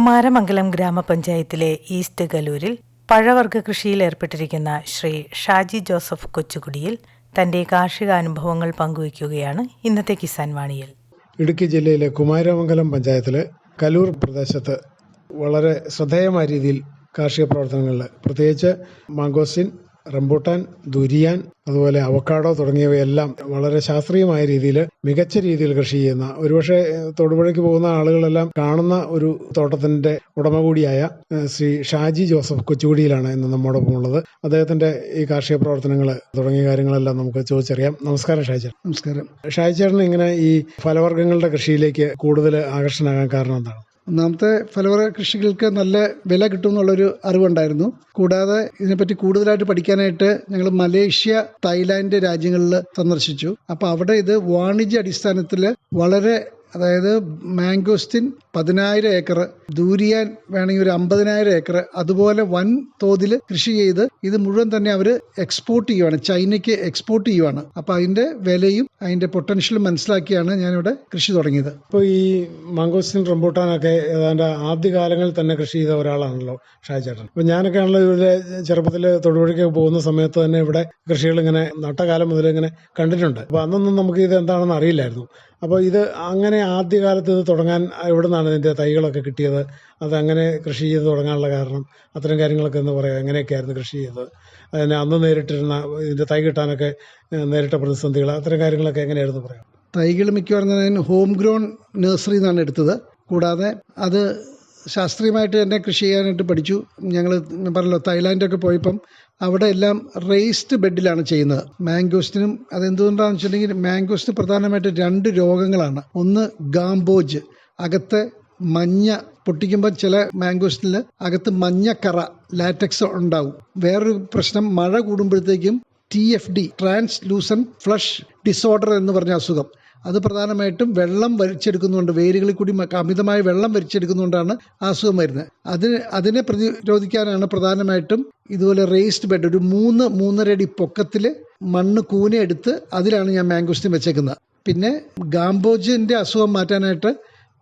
കുമാരമംഗലം ഗ്രാമപഞ്ചായത്തിലെ ഈസ്റ്റ് ഗലൂരിൽ പഴവർഗ കൃഷിയിൽ ഏർപ്പെട്ടിരിക്കുന്ന ശ്രീ ഷാജി ജോസഫ് കൊച്ചുകുടിയിൽ തന്റെ കാർഷിക അനുഭവങ്ങൾ പങ്കുവയ്ക്കുകയാണ് ഇന്നത്തെ കിസാൻ വാണിയിൽ. ഇടുക്കി ജില്ലയിലെ കുമാരമംഗലം പഞ്ചായത്തിലെ കലൂർ പ്രദേശത്ത് വളരെ ശ്രദ്ധേയമായ രീതിയിൽ കാർഷിക പ്രവർത്തനങ്ങളിൽ പ്രത്യേകിച്ച് മാങ്കോസിൻ റംബൂട്ടാൻ ദുരിയാൻ അതുപോലെ അവക്കാടോ തുടങ്ങിയവയെല്ലാം വളരെ ശാസ്ത്രീയമായ രീതിയിൽ മികച്ച രീതിയിൽ കൃഷി ചെയ്യുന്ന ഒരുപക്ഷെ തൊടുപുഴയ്ക്ക് പോകുന്ന ആളുകളെല്ലാം കാണുന്ന ഒരു തോട്ടത്തിന്റെ ഉടമ കൂടിയായ ശ്രീ ഷാജി ജോസഫ് കൊച്ചുകുടിയിലാണ് ഇന്ന് നമ്മോടൊപ്പം ഉള്ളത്. അദ്ദേഹത്തിന്റെ ഈ കാർഷിക പ്രവർത്തനങ്ങൾ തുടങ്ങിയ കാര്യങ്ങളെല്ലാം നമുക്ക് ചോദിച്ചറിയാം. നമസ്കാരം ഷാജി നമസ്കാരം. ഷാജി ചേട്ടൻ ഇങ്ങനെ ഈ ഫലവർഗങ്ങളുടെ കൃഷിയിലേക്ക് കൂടുതൽ ആകർഷണമാകാൻ കാരണം എന്താണ്? ഒന്നാമത്തെ ഫലവറ കൃഷികൾക്ക് നല്ല വില കിട്ടും എന്നുള്ളൊരു അറിവുണ്ടായിരുന്നു. കൂടാതെ ഇതിനെപ്പറ്റി കൂടുതലായിട്ട് പഠിക്കാനായിട്ട് ഞങ്ങൾ മലേഷ്യ തായ്ലാന്റ് രാജ്യങ്ങളിൽ സന്ദർശിച്ചു. അപ്പോൾ അവിടെ ഇത് വാണിജ്യ അടിസ്ഥാനത്തിൽ വളരെ അതായത് മാംഗോസ്റ്റിൻ പതിനായിരം ഏക്കർ ദൂരിയാൻ വേണമെങ്കിൽ ഒരു അമ്പതിനായിരം ഏക്കർ അതുപോലെ വൻ തോതിൽ കൃഷി ചെയ്ത് ഇത് മുഴുവൻ തന്നെ അവർ എക്സ്പോർട്ട് ചെയ്യുവാണ് ചൈനയ്ക്ക് എക്സ്പോർട്ട് ചെയ്യുവാണ്. അപ്പോൾ അതിന്റെ വിലയും അതിന്റെ പൊട്ടൻഷ്യലും മനസ്സിലാക്കിയാണ് ഞാനിവിടെ കൃഷി തുടങ്ങിയത്. ഇപ്പോൾ ഈ മാങ്കോസ്റ്റിൻ റംബൂട്ടാനൊക്കെ ഏതാണ്ട് ആദ്യകാലങ്ങളിൽ തന്നെ കൃഷി ചെയ്ത ഒരാളാണല്ലോ ഷാജേട്ടൻ അപ്പോൾ ഞാനൊക്കെ ആണല്ലോ ഇവിടെ ചെറുപ്പത്തിൽ തൊടുപുഴയ്ക്ക് പോകുന്ന സമയത്ത് തന്നെ ഇവിടെ കൃഷികൾ ഇങ്ങനെ നട്ടകാലം മുതൽ ഇങ്ങനെ കണ്ടിട്ടുണ്ട്. അപ്പോൾ അന്നൊന്നും നമുക്ക് ഇത് എന്താണെന്ന് അറിയില്ലായിരുന്നു. അപ്പോൾ ഇത് അങ്ങനെ ആദ്യകാലത്ത് ഇത് തുടങ്ങാൻ എവിടെ നിന്നാണ് ഇതിന്റെ തൈകളൊക്കെ കിട്ടിയത്? അത് അങ്ങനെ കൃഷി ചെയ്ത് തുടങ്ങാനുള്ള കാരണം അത്തരം കാര്യങ്ങളൊക്കെ എന്ന് പറയാം. എങ്ങനെയൊക്കെയായിരുന്നു കൃഷി ചെയ്തത്? അതിന് അന്ന് നേരിട്ടിരുന്ന ഇതിന്റെ തൈ കിട്ടാനൊക്കെ നേരിട്ട പ്രതിസന്ധികൾ അത്തരം കാര്യങ്ങളൊക്കെ എങ്ങനെയായിരുന്നു പറയാം? തൈകൾ മിക്കവാറും ഞാൻ ഹോം ഗ്രോൺ നഴ്സറി നിന്നാണ് എടുത്തത്. കൂടാതെ അത് ശാസ്ത്രീയമായിട്ട് തന്നെ കൃഷി ചെയ്യാനായിട്ട് പഠിച്ചു. ഞങ്ങൾ പറഞ്ഞല്ലോ തായ്ലാൻഡൊക്കെ പോയപ്പം അവിടെ എല്ലാം റേസ്ഡ് ബെഡിലാണ് ചെയ്യുന്നത്. മാംഗോസ്റ്റിനും അതെന്തുകൊണ്ടാണെന്ന് വെച്ചിട്ടുണ്ടെങ്കിൽ മാംഗോസ്റ്റിന് പ്രധാനമായിട്ട് രണ്ട് രോഗങ്ങളാണ്. ഒന്ന് ഗാംബോജ് അകത്ത് മഞ്ഞ പൊട്ടിക്കുമ്പോൾ ചില മാംഗോസ്റ്റിൽ അകത്ത് മഞ്ഞക്കറ ലാറ്റക്സ് ഉണ്ടാവും. വേറൊരു പ്രശ്നം മഴ കൂടുമ്പോഴത്തേക്കും T F D translucent flush disorder എന്ന് പറഞ്ഞ അസുഖം. അത് പ്രധാനമായിട്ടും വെള്ളം വലിച്ചെടുക്കുന്നുണ്ട് വേരുകളിൽ കൂടി അമിതമായ വെള്ളം വലിച്ചെടുക്കുന്നുകൊണ്ടാണ് ആ അസുഖം വരുന്നത്. അതിന് അതിനെ പ്രതിരോധിക്കാനാണ് പ്രധാനമായിട്ടും ഇതുപോലെ റേസ്ഡ് ബെഡ് ഒരു മൂന്ന് മൂന്നര അടി പൊക്കത്തിൽ മണ്ണ് കൂന എടുത്ത് അതിലാണ് ഞാൻ മാംഗോസ്റ്റിൻ വെച്ചേക്കുന്നത്. പിന്നെ ഗാംബോജിന്റെ അസുഖം മാറ്റാനായിട്ട്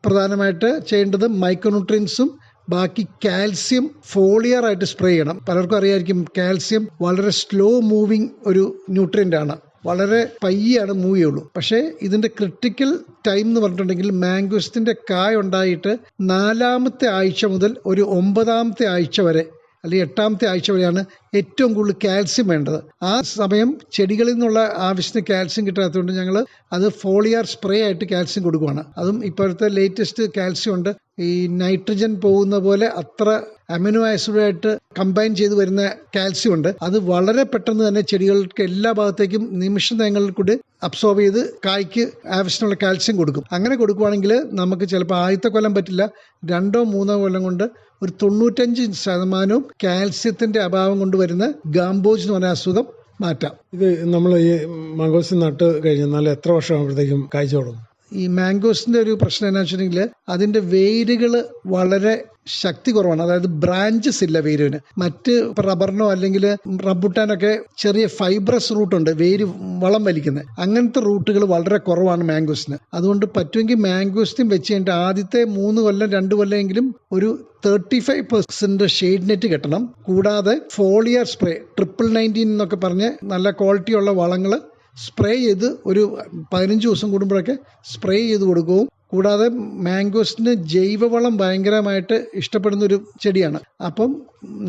പ്രധാനമായിട്ട് ചെയ്യേണ്ടത് മൈക്രോന്യൂട്രിയൻസും ബാക്കി കാൽസ്യം ഫോളിയർ ആയിട്ട് സ്പ്രേ ചെയ്യണം. പലർക്കും അറിയായിരിക്കും കാൽസ്യം വളരെ സ്ലോ മൂവിങ് ഒരു ന്യൂട്രിയന്റ് ആണ്. വളരെ പയ്യാണ് മൂവ് ചെയ്യുള്ളൂ പക്ഷേ ഇതിന്റെ ക്രിട്ടിക്കൽ ടൈം എന്ന് പറഞ്ഞിട്ടുണ്ടെങ്കിൽ മാംഗോസ്റ്റിന്റെ കായ ഉണ്ടായിട്ട് നാലാമത്തെ ആഴ്ച മുതൽ ഒരു ഒമ്പതാമത്തെ ആഴ്ച വരെ അല്ലെങ്കിൽ എട്ടാമത്തെ ആഴ്ച വരെയാണ് ഏറ്റവും കൂടുതൽ കാൽസ്യം വേണ്ടത്. ആ സമയം ചെടികളിൽ നിന്നുള്ള ആവശ്യത്തിന് കാൽസ്യം കിട്ടാത്തതുകൊണ്ട് ഞങ്ങൾ അത് ഫോളിയാർ സ്പ്രേ ആയിട്ട് കാൽസ്യം കൊടുക്കുവാണ്. അതും ഇപ്പോഴത്തെ ലേറ്റസ്റ്റ് കാൽസ്യം ഉണ്ട്. ഈ നൈട്രജൻ പോകുന്ന പോലെ അത്ര അമിനോ ആസിഡായിട്ട് കമ്പൈൻ ചെയ്ത് വരുന്ന കാൽസ്യം ഉണ്ട്. അത് വളരെ പെട്ടെന്ന് തന്നെ ചെടികൾക്ക് എല്ലാ ഭാഗത്തേക്കും നിമിഷ നേങ്ങളിൽ കൂടി അബ്സോർബ് ചെയ്ത് കായ്ക്ക് ആവശ്യമുള്ള കാൽസ്യം കൊടുക്കും. അങ്ങനെ കൊടുക്കുവാണെങ്കിൽ നമുക്ക് ചിലപ്പോൾ ആദ്യത്തെ കൊല്ലം പറ്റില്ല. രണ്ടോ മൂന്നോ കൊല്ലം കൊണ്ട് ഒരു തൊണ്ണൂറ്റഞ്ച് ശതമാനവും കാൽസ്യത്തിന്റെ അഭാവം കൊണ്ട് വരുന്ന ഗാംബോജ് എന്ന് പറഞ്ഞ അസുഖം മാറ്റാം. ഇത് നമ്മൾ ഈ മാംഗോസ് നട്ട് കഴിഞ്ഞാൽ എത്ര വർഷം ആകുമ്പോഴത്തേക്കും കായ്ച്ചു തുടങ്ങും? ഈ മാംഗോസിന്റെ ഒരു പ്രശ്നം എന്താ വെച്ചിട്ടുണ്ടെങ്കിൽ അതിന്റെ വേരുകൾ വളരെ ശക്തി കുറവാണ്. അതായത് ബ്രാഞ്ചസ് ഇല്ല വേരുവിന്. മറ്റ് റബ്ബറിനോ അല്ലെങ്കിൽ റബ്ബുട്ടാനൊക്കെ ചെറിയ ഫൈബ്രസ് റൂട്ട് ഉണ്ട്. വേര് വളം വലിക്കുന്നത്. അങ്ങനത്തെ റൂട്ടുകൾ വളരെ കുറവാണ് മാംഗോസിന് അതുകൊണ്ട് പറ്റുമെങ്കിൽ മാംഗോസ്റ്റിൻ വെച്ച് കഴിഞ്ഞിട്ട് ആദ്യത്തെ മൂന്ന് കൊല്ലം രണ്ട് കൊല്ലമെങ്കിലും ഒരു thirty five percent shade net കെട്ടണം. കൂടാതെ ഫോളിയർ സ്പ്രേ ട്രിപ്പിൾ നയന്റീൻ എന്നൊക്കെ പറഞ്ഞ് നല്ല ക്വാളിറ്റിയുള്ള വളങ്ങൾ സ്പ്രേ ചെയ്ത് ഒരു പതിനഞ്ച് ദിവസം കൂടുമ്പോഴൊക്കെ സ്പ്രേ ചെയ്ത് കൊടുക്കുകയും കൂടാതെ മാംഗോസിന് ജൈവവളം ഭയങ്കരമായിട്ട് ഇഷ്ടപ്പെടുന്ന ഒരു ചെടിയാണ്. അപ്പം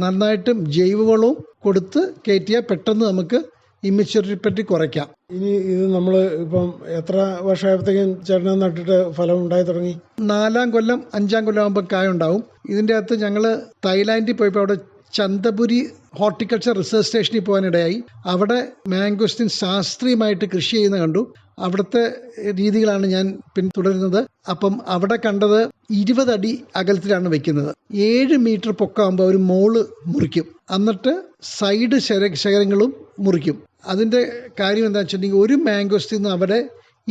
നന്നായിട്ട് ജൈവവളവും കൊടുത്ത് കയറ്റിയാൽ പെട്ടെന്ന് നമുക്ക് ഇമ്മിച്യൂരിറ്റി പറ്റി കുറയ്ക്കാം. ഇനി ഇത് നമ്മൾ ഇപ്പം എത്ര വർഷമായപ്പോഴത്തേക്കും ചേട്ടനെ നട്ടിട്ട് ഫലം ഉണ്ടായി തുടങ്ങി? നാലാം കൊല്ലം അഞ്ചാം കൊല്ലം ആകുമ്പോൾ കായ ഉണ്ടാവും ഇതിന്റെ അകത്ത് ഞങ്ങൾ തായ്ലാൻഡിൽ പോയപ്പോൾ അവിടെ ചന്തപുരി ഹോർട്ടിക്കൾച്ചർ റിസർച്ച് സ്റ്റേഷനിൽ പോകാനിടയായി. അവിടെ മാംഗോസ്റ്റിൻ ശാസ്ത്രീയമായിട്ട് കൃഷി ചെയ്യുന്ന കണ്ടു. അവിടുത്തെ രീതികളാണ് ഞാൻ പിന്തുടരുന്നത്. അപ്പം അവിടെ കണ്ടത് ഇരുപതടി അകലത്തിലാണ് വെക്കുന്നത്. ഏഴ് മീറ്റർ പൊക്കമാകുമ്പോൾ ഒരു മോൾ മുറിക്കും. എന്നിട്ട് സൈഡ് ശര ശകരങ്ങളും മുറിക്കും. അതിന്റെ കാര്യം എന്താ വെച്ചിട്ടുണ്ടെങ്കിൽ ഒരു മാംഗോസ്റ്റിൽ നിന്ന് അവിടെ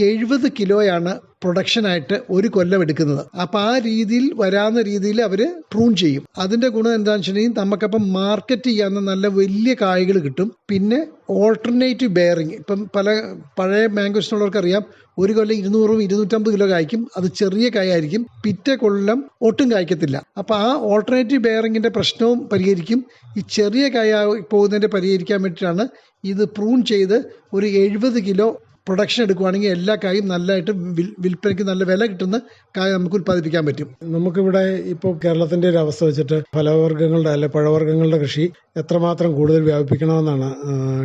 എഴുപത് കിലോയാണ് പ്രൊഡക്ഷനായിട്ട് ഒരു കൊല്ലം എടുക്കുന്നത്. അപ്പം ആ രീതിയിൽ വരാവുന്ന രീതിയിൽ അവർ പ്രൂൺ ചെയ്യും. അതിന്റെ ഗുണം എന്താണെന്ന് വെച്ചിട്ടുണ്ടെങ്കിൽ നമുക്കപ്പം മാർക്കറ്റ് ചെയ്യാവുന്ന നല്ല വലിയ കായ്കൾ കിട്ടും. പിന്നെ ഓൾട്ടർനേറ്റീവ് ബെയറിങ്. ഇപ്പം പല പഴയ മാംഗോസിനുള്ളവർക്ക് അറിയാം ഒരു കൊല്ലം ഇരുന്നൂറും ഇരുന്നൂറ്റമ്പത് കിലോ കായ്ക്കും. അത് ചെറിയ കായായിരിക്കും. പിറ്റേ കൊല്ലം ഒട്ടും കായ്ക്കത്തില്ല. അപ്പോൾ ആ ഓൾട്ടർനേറ്റീവ് ബെയറിങ്ങിന്റെ പ്രശ്നവും പരിഹരിക്കും. ഈ ചെറിയ കായ പോകുന്നതിന്റെ പരിഹരിക്കാൻ വേണ്ടിയിട്ടാണ് ഇത് പ്രൂൺ ചെയ്ത് ഒരു എഴുപത് കിലോ പ്രൊഡക്ഷൻ എടുക്കുവാണെങ്കിൽ എല്ലാ കായും നല്ലതായിട്ട് വിൽ വിൽപ്പനയ്ക്ക് നല്ല വില കിട്ടുന്ന കായ നമുക്ക് ഉൽപ്പാദിപ്പിക്കാൻ പറ്റും. നമുക്കിവിടെ ഇപ്പോൾ കേരളത്തിന്റെ ഒരു അവസ്ഥ വെച്ചിട്ട് ഫലവർഗങ്ങളുടെ അല്ലെ പഴവർഗങ്ങളുടെ കൃഷി എത്രമാത്രം കൂടുതൽ വ്യാപിപ്പിക്കണമെന്നാണ്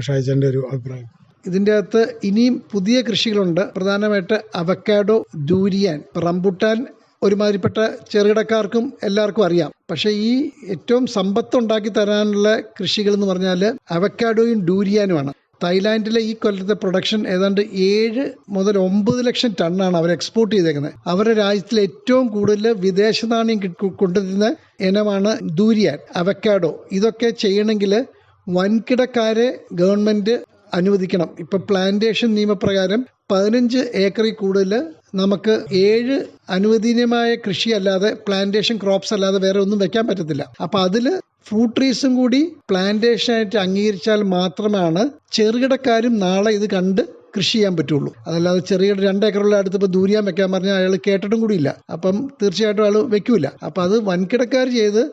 ഷായിച്ചന്റെ ഒരു അഭിപ്രായം. ഇതിന്റെ അകത്ത് ഇനിയും പുതിയ കൃഷികളുണ്ട്. പ്രധാനമായിട്ട് അവക്കാഡോ ദൂരിയാൻ റംബുട്ടാൻ ഒരുമാതിരിപ്പെട്ട ചെറുകിടക്കാർക്കും എല്ലാവർക്കും അറിയാം. പക്ഷേ ഈ ഏറ്റവും സമ്പത്ത് ഉണ്ടാക്കി തരാനുള്ള കൃഷികൾ എന്ന് പറഞ്ഞാൽ അവക്കാഡോയും ഡൂരിയാനുമാണ് തായ്ലാൻഡിലെ ഈ കൊല്ലത്തെ പ്രൊഡക്ഷൻ ഏതാണ്ട് ഏഴ് മുതൽ ഒമ്പത് ലക്ഷം ടണ്ണാണ് അവർ എക്സ്പോർട്ട് ചെയ്തേക്കുന്നത് അവരുടെ രാജ്യത്തിലെ ഏറ്റവും കൂടുതൽ വിദേശ നാണ്യം കൊണ്ടുവരുന്ന ഇനമാണ് ദൂരിയാൻ അവക്കാഡോ. ഇതൊക്കെ ചെയ്യണമെങ്കിൽ വൻകിടക്കാരെ ഗവൺമെന്റ് അനുവദിക്കണം. ഇപ്പം പ്ലാന്റേഷൻ നിയമപ്രകാരം പതിനഞ്ച് ഏക്കറിൽ കൂടുതൽ നമുക്ക് ഏഴ് അനുവദനീയമായ കൃഷി അല്ലാതെ പ്ലാന്റേഷൻ ക്രോപ്സ് അല്ലാതെ വേറെ ഒന്നും വെക്കാൻ പറ്റത്തില്ല. അപ്പം അതിൽ ഫ്രൂട്ട് ട്രീസും കൂടി പ്ലാന്റേഷൻ ആയിട്ട് അംഗീകരിച്ചാൽ മാത്രമാണ് ചെറുകിടക്കാരും നാളെ ഇത് കണ്ട് കൃഷി ചെയ്യാൻ പറ്റുള്ളൂ. അതല്ലാതെ ചെറിയ രണ്ട് ഏക്കറുള്ള അടുത്ത് ഇപ്പോൾ ദൂരിയാൻ വെക്കാൻ പറഞ്ഞാൽ അയാൾ കേട്ടിട്ടും കൂടിയില്ല അപ്പം തീർച്ചയായിട്ടും അയാൾ വെക്കൂല. അപ്പം അത് വൻകിടക്കാർ ചെയ്ത്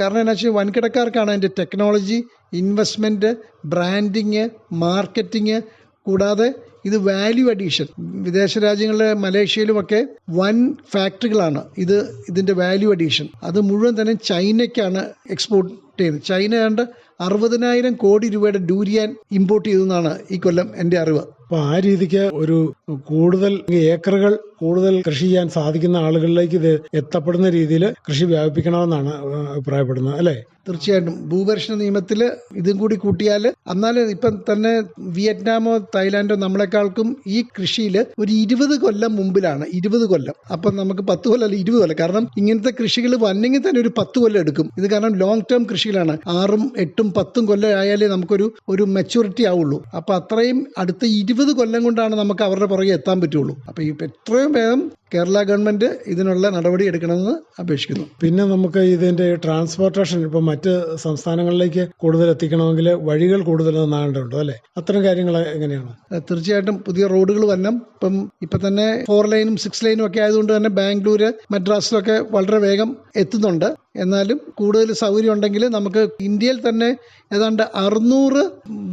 കാരണം എന്നാ വെച്ചാൽ വൻകിടക്കാർക്കാണ് അതിന്റെ ടെക്നോളജി ഇൻവെസ്റ്റ്മെന്റ് ബ്രാൻഡിങ് മാർക്കറ്റിങ് കൂടാതെ ഇത് വാല്യൂ അഡീഷൻ വിദേശ രാജ്യങ്ങളിലെ മലേഷ്യയിലുമൊക്കെ വൻ ഫാക്ടറികളാണ് ഇത് ഇതിന്റെ വാല്യൂ അഡീഷൻ അത് മുഴുവൻ തന്നെ ചൈനയ്ക്കാണ് എക്സ്പോർട്ട് ചെയ്യുന്നത് ചൈന കണ്ട് അറുപതിനായിരം കോടി രൂപയുടെ ഡൂരിയാൻ ഇമ്പോർട്ട് ചെയ്തെന്നാണ് ഈ കൊല്ലം എന്റെ അറിവ്. അപ്പോൾ ആ രീതിക്ക് ഒരു കൂടുതൽ ഏക്കറുകൾ കൂടുതൽ കൃഷി ചെയ്യാൻ സാധിക്കുന്ന ആളുകളിലേക്ക് ഇത് എത്തപ്പെടുന്ന രീതിയിൽ കൃഷി വ്യാപിപ്പിക്കണമെന്നാണ് അഭിപ്രായപ്പെടുന്നത് അല്ലേ? തീർച്ചയായിട്ടും. ഭൂപരിഷ്ണ നിയമത്തിൽ ഇതും കൂടി കൂട്ടിയാൽ എന്നാൽ ഇപ്പം തന്നെ വിയറ്റ്നാമോ തായ്ലാൻഡോ നമ്മളെക്കാൾക്കും ഈ കൃഷിയിൽ ഒരു ഇരുപത് കൊല്ലം മുമ്പിലാണ് ഇരുപത് കൊല്ലം. അപ്പം നമുക്ക് പത്ത് കൊല്ലം അല്ല ഇരുപത് കൊല്ലം. കാരണം ഇങ്ങനത്തെ കൃഷികൾ വന്നെങ്കിൽ തന്നെ ഒരു പത്ത് കൊല്ലം എടുക്കും. ഇത് കാരണം ലോങ് ടേം കൃഷികളാണ്. ആറും എട്ടും പത്തും കൊല്ലം ആയാലേ നമുക്കൊരു ഒരു മെച്ചൂരിറ്റി ആവുള്ളൂ. അപ്പം അത്രയും അടുത്ത ഇരുപത് കൊല്ലം കൊണ്ടാണ് നമുക്ക് അവരുടെ പുറകെ എത്താൻ പറ്റുള്ളൂ. അപ്പോൾ ഈ എത്രയും വേഗം കേരള ഗവൺമെന്റ് ഇതിനുള്ള നടപടി എടുക്കണമെന്ന് അപേക്ഷിക്കുന്നു. പിന്നെ നമുക്ക് ഇതിന്റെ ട്രാൻസ്പോർട്ടേഷൻ ഇപ്പൊ മറ്റ് സംസ്ഥാനങ്ങളിലേക്ക് കൂടുതൽ എത്തിക്കണമെങ്കിൽ വഴികൾ കൂടുതൽ നന്നാകേണ്ടതുണ്ടോ അല്ലേ? അത്തരം കാര്യങ്ങൾ എങ്ങനെയാണ്? തീർച്ചയായിട്ടും പുതിയ റോഡുകൾ വരണം. ഇപ്പം ഇപ്പം തന്നെ ഫോർ ലൈനും സിക്സ് ലൈനും ഒക്കെ ആയതുകൊണ്ട് തന്നെ ബാംഗ്ലൂര് മദ്രാസിലൊക്കെ വളരെ വേഗം എത്തുന്നുണ്ട്. എന്നാലും കൂടുതൽ സൗകര്യം ഉണ്ടെങ്കിൽ നമുക്ക് ഇന്ത്യയിൽ തന്നെ ഏതാണ്ട് അറുന്നൂറ്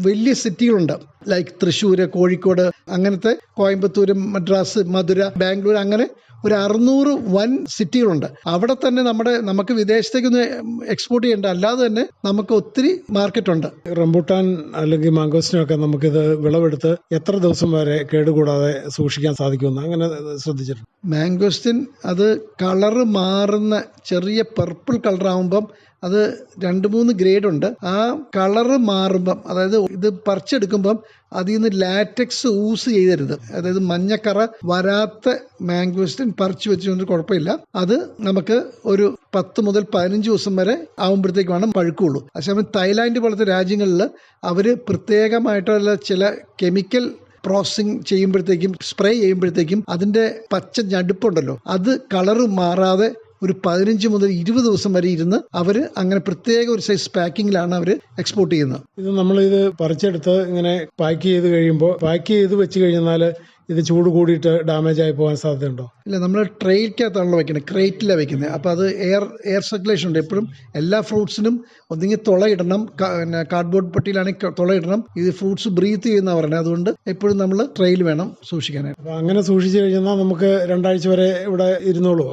വലിയ സിറ്റികളുണ്ട്. ലൈക്ക് തൃശ്ശൂർ കോഴിക്കോട് അങ്ങനത്തെ കോയമ്പത്തൂർ മദ്രാസ് മധുര ബാംഗ്ലൂർ അങ്ങനെ ഒരു അറുന്നൂറ് വൻ സിറ്റികളുണ്ട്. അവിടെ തന്നെ നമ്മുടെ നമുക്ക് വിദേശത്തേക്കൊന്ന് എക്സ്പോർട്ട് ചെയ്യേണ്ട അല്ലാതെ തന്നെ നമുക്ക് ഒത്തിരി മാർക്കറ്റ് ഉണ്ട്. റംബൂട്ടാൻ അല്ലെങ്കിൽ മാംഗോസിനൊക്കെ നമുക്കിത് വിളവെടുത്ത് എത്ര ദിവസം വരെ കേടുകൂടാതെ സൂക്ഷിക്കാൻ സാധിക്കുമെന്ന് അങ്ങനെ ശ്രദ്ധിച്ചിട്ടുണ്ട്. മാംഗോസ്റ്റിൻ അത് കളറ് മാറുന്ന ചെറിയ പർപ്പിൾ കളറാകുമ്പം അത് രണ്ട് മൂന്ന് ഗ്രേഡ് ഉണ്ട്. ആ കളറ് മാറുമ്പം അതായത് ഇത് പറിച്ചെടുക്കുമ്പം അതിൽ നിന്ന് ലാറ്റക്സ് ഊസ് ചെയ്തരുത് അതായത് മഞ്ഞക്കറ വരാത്ത മാംഗോസ്റ്റിൻ പറിച്ചു വെച്ചുകൊണ്ട് കുഴപ്പമില്ല. അത് നമുക്ക് ഒരു പത്ത് മുതൽ പതിനഞ്ച് ദിവസം വരെ ആകുമ്പോഴത്തേക്കുമാണ് പഴുക്കുള്ളൂ. അതേസമയം തായ്ലാൻഡ് പോലത്തെ രാജ്യങ്ങളിൽ അവർ പ്രത്യേകമായിട്ടുള്ള ചില കെമിക്കൽ പ്രോസസ്സിങ് ചെയ്യുമ്പോഴത്തേക്കും സ്പ്രേ ചെയ്യുമ്പോഴത്തേക്കും അതിന്റെ പച്ച ഞടുപ്പുണ്ടല്ലോ. അത് കളറ് മാറാതെ ഒരു പതിനഞ്ച് മുതൽ ഇരുപത് ദിവസം വരെ ഇരുന്ന് അവർ അങ്ങനെ പ്രത്യേക ഒരു സൈസ് പാക്കിങ്ങിലാണ് അവർ എക്സ്പോർട്ട് ചെയ്യുന്നത്. ഇത് നമ്മളിത് പറിച്ചെടുത്ത് ഇങ്ങനെ പാക്ക് ചെയ്ത് കഴിയുമ്പോൾ പാക്ക് ചെയ്ത് വെച്ച് കഴിഞ്ഞാൽ ഇത് ചൂട് കൂടിയിട്ട് ഡാമേജ് ആയി പോകാൻ സാധ്യതയുണ്ടോ? ഇല്ല നമ്മൾ ട്രെയിൽക്കകത്താണല്ലോ വെക്കുന്നത് ക്രേറ്റിലാണ് വെക്കുന്നത്. അപ്പോൾ അത് എയർ എയർ സർക്കുലേഷൻ ഉണ്ട്. എപ്പോഴും എല്ലാ ഫ്രൂട്ട്സിനും ഒന്നുകിൽ തുളയിടണം. പിന്നെ കാർഡ്ബോർഡ് പെട്ടിയിലാണെങ്കിൽ തുളയിടണം. ഇത് ഫ്രൂട്ട്സ് ബ്രീത്ത് ചെയ്യുന്ന പറയുന്നത്. അതുകൊണ്ട് എപ്പോഴും നമ്മൾ ട്രെയിൽ വേണം സൂക്ഷിക്കാനായിട്ട്. അപ്പോൾ അങ്ങനെ സൂക്ഷിച്ചു കഴിഞ്ഞാൽ നമുക്ക് രണ്ടാഴ്ച വരെ ഇവിടെ ഇരുന്നോളൂ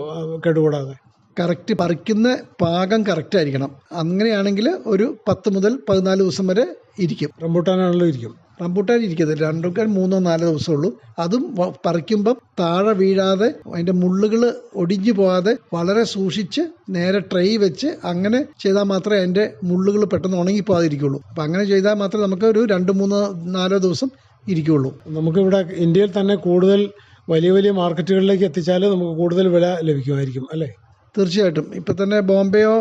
കേടുകൂടാതെ. കറക്റ്റ് പറിക്കുന്ന പാകം കറക്റ്റ് ആയിരിക്കണം. അങ്ങനെയാണെങ്കിൽ ഒരു പത്ത് മുതൽ പതിനാല് ദിവസം വരെ ഇരിക്കും. റംബൂട്ടാനാണല്ലോ ഇരിക്കും. റംബൂട്ടാൻ ഇരിക്കത്തില്ല രണ്ടൊക്കെ മൂന്നോ നാലോ ദിവസമേ ഉള്ളൂ. അതും പറിക്കുമ്പം താഴെ വീഴാതെ അതിന്റെ മുള്ളുകൾ ഒടിഞ്ഞു പോകാതെ വളരെ സൂക്ഷിച്ച് നേരെ ട്രൈ വെച്ച് അങ്ങനെ ചെയ്താൽ മാത്രമേ അതിന്റെ മുള്ളുകൾ പെട്ടെന്ന് ഉണങ്ങിപ്പോകാതിരിക്കുള്ളൂ അപ്പം അങ്ങനെ ചെയ്താൽ മാത്രമേ നമുക്ക് ഒരു രണ്ട് മൂന്നോ നാലോ ദിവസം ഇരിക്കുള്ളൂ. നമുക്കിവിടെ ഇന്ത്യയിൽ തന്നെ കൂടുതൽ വലിയ വലിയ മാർക്കറ്റുകളിലേക്ക് എത്തിച്ചാൽ നമുക്ക് കൂടുതൽ വില ലഭിക്കുമായിരിക്കും അല്ലേ? തീർച്ചയായിട്ടും. ഇപ്പം തന്നെ ബോംബെയോ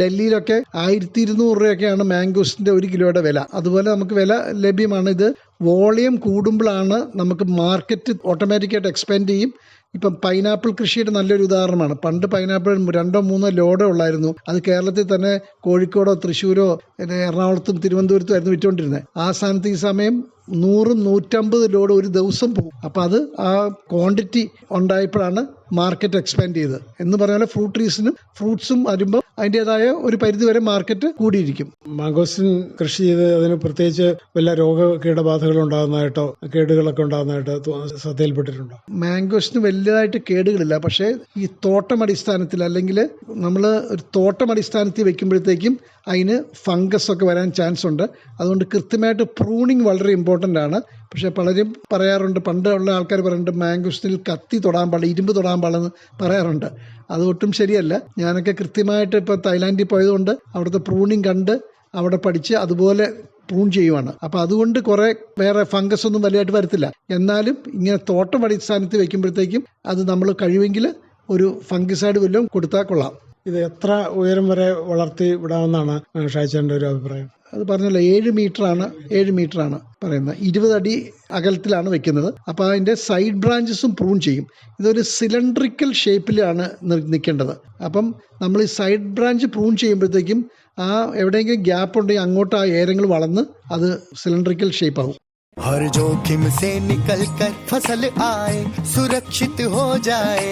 ഡൽഹിയിലൊക്കെ ആയിരത്തി ഇരുന്നൂറ് രൂപയൊക്കെയാണ് മാംഗോസിന്റെ ഒരു കിലോയുടെ വില. അതുപോലെ നമുക്ക് വില ലഭ്യമാണ്. ഇത് വോളിയം കൂടുമ്പോഴാണ് നമുക്ക് മാർക്കറ്റ് ഓട്ടോമാറ്റിക്കായിട്ട് എക്സ്പാൻഡ് ചെയ്യും. ഇപ്പം പൈനാപ്പിൾ കൃഷിയുടെ നല്ലൊരു ഉദാഹരണമാണ്. പണ്ട് പൈനാപ്പിൾ രണ്ടോ മൂന്നോ ലോഡോ ഉള്ളായിരുന്നു. അത് കേരളത്തിൽ തന്നെ കോഴിക്കോടോ തൃശ്ശൂരോ എറണാകുളത്തും തിരുവനന്തപുരത്തും ആയിരുന്നു വിറ്റുകൊണ്ടിരുന്നത് ആ സ്ഥാനത്ത് ഈ സമയം നൂറും നൂറ്റമ്പത് ലോഡ് ഒരു ദിവസം പോകും. അപ്പം അത് ആ ക്വാണ്ടിറ്റി ഉണ്ടായപ്പോഴാണ് മാർക്കറ്റ് എക്സ്പാൻഡ് ചെയ്ത്. എന്ന് പറഞ്ഞാൽ പോലെ ഫ്രൂട്ട് ട്രീസിനും ഫ്രൂട്ട്സും വരുമ്പോൾ അതിന്റെതായ ഒരു പരിധി വരെ മാർക്കറ്റ് കൂടിയിരിക്കും. മാംഗോസ്റ്റിൻ കൃഷി ചെയ്ത് അതിന് പ്രത്യേകിച്ച് വല്ല രോഗ കീടബാധകൾ ഉണ്ടാകുന്നതായിട്ടോ കേടുകളൊക്കെ ഉണ്ടാകുന്നതായിട്ടോ ശ്രദ്ധയിൽപ്പെട്ടിട്ടുണ്ടോ? മാംഗോസിന് വലുതായിട്ട് കേടുകളില്ല. പക്ഷേ ഈ തോട്ടം അടിസ്ഥാനത്തിൽ അല്ലെങ്കിൽ നമ്മൾ ഒരു തോട്ടം അടിസ്ഥാനത്തിൽ വെക്കുമ്പോഴത്തേക്കും അതിന് ഫംഗസ് ഒക്കെ വരാൻ ചാൻസ് ഉണ്ട്. അതുകൊണ്ട് കൃത്യമായിട്ട് പ്രൂണിങ് വളരെ ഇമ്പോർട്ടന്റ് ആണ്. പക്ഷേ പലരും പറയാറുണ്ട് പണ്ട് ഉള്ള ആൾക്കാർ പറയുന്നുണ്ട് മാംഗുസ്റ്റിൽ കത്തി തൊടാൻ പാടില്ല ഇരുമ്പ് തൊടാൻ പാടില്ലെന്ന് പറയാറുണ്ട്. അത് ഒട്ടും ശരിയല്ല. ഞാനൊക്കെ കൃത്യമായിട്ട് ഇപ്പോൾ തായ്ലാൻഡിൽ പോയതുകൊണ്ട് അവിടുത്തെ പ്രൂണിങ് കണ്ട് അവിടെ പഠിച്ച് അതുപോലെ പ്രൂൺ ചെയ്യുവാണ്. അപ്പോൾ അതുകൊണ്ട് കുറേ വേറെ ഫംഗസ് ഒന്നും വലുതായിട്ട് വരത്തില്ല. എന്നാലും ഇങ്ങനെ തോട്ടം അടിസ്ഥാനത്തിൽ വെക്കുമ്പോഴത്തേക്കും അത് നമ്മൾ കഴിവെങ്കിൽ ഒരു ഫംഗിസൈഡ് വല്ലതും കൊടുത്താൽ കൊള്ളാം. ഇത് എത്ര ഉയരം വരെ വളർത്തി വിടാമെന്നാണ് ഷാജിന്റെ ഒരു അഭിപ്രായം? അത് പറഞ്ഞല്ലോ ഏഴ് മീറ്ററാണ് ഏഴ് മീറ്ററാണ് പറയുന്നത് ഇരുപത് അടി അകലത്തിലാണ് വെക്കുന്നത് അപ്പോൾ അതിൻ്റെ സൈഡ് ബ്രാഞ്ചസും പ്രൂൺ ചെയ്യും ഇതൊരു സിലിണ്ട്രിക്കൽ ഷേപ്പിലാണ് നി- നിൽക്കേണ്ടത് അപ്പം നമ്മൾ ഈ സൈഡ് ബ്രാഞ്ച് പ്രൂൺ ചെയ്യുമ്പോഴത്തേക്കും ആ എവിടെയെങ്കിലും ഗ്യാപ്പ് ഉണ്ടെങ്കിൽ അങ്ങോട്ട് ആ ഏരങ്ങൾ വളർന്ന് അത് സിലിണ്ട്രിക്കൽ ഷേപ്പ് ആവും हर जोखिम से निकल कर फसल आए सुरक्षित हो जाए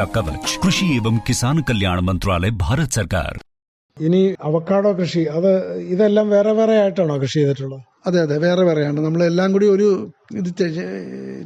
कवच कृषि एवं किसान कल्याण मंत्रालय भारत सरकार ഇനി അവക്കാഡോ കൃഷി അത് ഇതെല്ലാം വേറെ വേറെ ആയിട്ടാണോ കൃഷി ചെയ്തിട്ടുള്ളത് അതെ അതെ വേറെ വേറെയാണ് നമ്മളെല്ലാം കൂടി ഒരു ഇത് ചെ-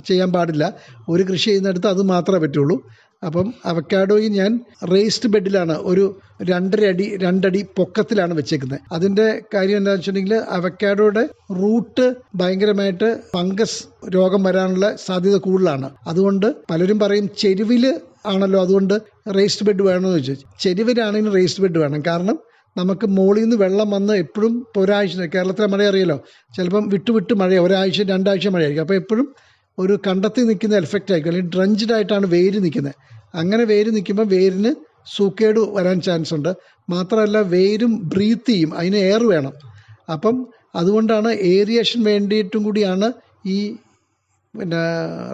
ചെയ്യാൻ പാടില്ല ഒരു കൃഷി ചെയ്യുന്നിടത്ത് അത് മാത്രമേ പറ്റുള്ളൂ അപ്പം അവക്കാഡോയിൽ ഞാൻ റേസ്ഡ് ബെഡിലാണ് ഒരു രണ്ടര അടി രണ്ടടി പൊക്കത്തിലാണ് വെച്ചേക്കുന്നത് അതിൻ്റെ കാര്യം എന്താണെന്ന് വെച്ചിട്ടുണ്ടെങ്കിൽ അവക്കാഡോയുടെ റൂട്ട് ഭയങ്കരമായിട്ട് ഫംഗസ് രോഗം വരാനുള്ള സാധ്യത കൂടുതലാണ് അതുകൊണ്ട് പലരും പറയും ചെരുവിൽ ആണല്ലോ അതുകൊണ്ട് റേസ്റ്റ് ബെഡ് വേണമെന്ന് ചോദിച്ചു. ചെരുവിലാണെങ്കിൽ റേസ്റ്റ് ബെഡ് വേണം. കാരണം നമുക്ക് മുകളിൽ നിന്ന് വെള്ളം വന്ന് എപ്പോഴും ഒരാഴ്ച കേരളത്തിലെ മഴ അറിയാലോ? ചിലപ്പം വിട്ട് വിട്ട് മഴ ഒരാഴ്ച രണ്ടാഴ്ച മഴയായിരിക്കും. അപ്പോൾ എപ്പോഴും ഒരു കണ്ടത്തി നിൽക്കുന്ന എഫക്റ്റ് ആയിരിക്കും. അല്ലെങ്കിൽ ഡ്രഞ്ച്ഡ് ആയിട്ടാണ് വേര് നിൽക്കുന്നത്. അങ്ങനെ വേര് നിൽക്കുമ്പോൾ വേരിന് സൂക്കേട് വരാൻ ചാൻസ് ഉണ്ട്. മാത്രമല്ല വേരും ബ്രീത്ത് ചെയ്യും. അതിന് എയർ വേണം. അപ്പം അതുകൊണ്ടാണ് ഏരിയേഷൻ വേണ്ടിയിട്ടും കൂടിയാണ് ഈ പിന്നെ